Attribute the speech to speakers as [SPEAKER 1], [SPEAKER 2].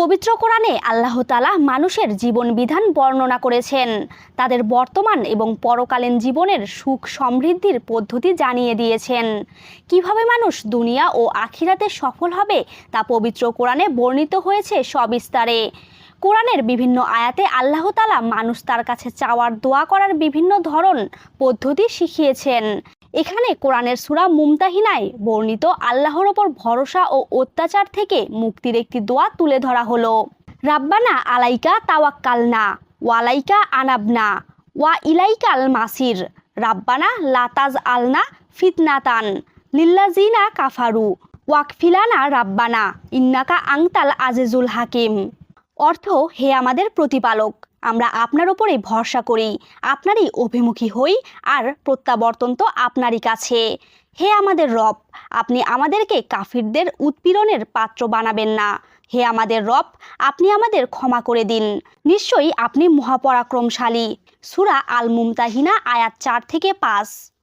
[SPEAKER 1] পবিত্র কোরআনে আল্লাহ তালা মানুষের জীবন বিধান বর্ণনা করেছেন। তাদের বর্তমান এবং পরকালীন জীবনের সুখ সমৃদ্ধির পদ্ধতি জানিয়ে দিয়েছেন। কীভাবে মানুষ দুনিয়া ও আখিরাতে সফল হবে তা পবিত্র কোরআনে বর্ণিত হয়েছে সবিস্তারে। কোরআনের বিভিন্ন আয়াতে আল্লাহ তালা মানুষ তার কাছে চাওয়ার দোয়া করার বিভিন্ন ধরন, পদ্ধতি শিখিয়েছেন। এখানে কোরআনের সুরা মুমতাহিনায় বর্ণিত আল্লাহর ওপর ভরসা ও অত্যাচার থেকে মুক্তির একটি দোয়া তুলে ধরা হলো। রাব্বানা আলাইকা তাওয়াক্কালনা ওয়ালাইকা আনাবনা, ওয়া ইলাইকাল মাসির রাব্বানা লাতাজ আলনা ফিতনাতান লিল্লাজিনা কাফারু। ওয়াকফিলানা রাব্বানা, ইন্নাকা আংতাল আজিজুল হাকিম। অর্থ, হে আমাদের প্রতিপালক আমরা আপনার ওপরে ভরসা করি, আপনারই অভিমুখী হই আর প্রত্যাবর্তন তো আপনারই কাছে। হে আমাদের রব, আপনি আমাদেরকে কাফিরদের উৎপীড়নের পাত্র বানাবেন না। হে আমাদের রব, আপনি আমাদের ক্ষমা করে দিন। নিশ্চয়ই আপনি মহাপরাক্রমশালী। সুরা আল মুমতাহিনা আয়াত চার থেকে পাঁচ।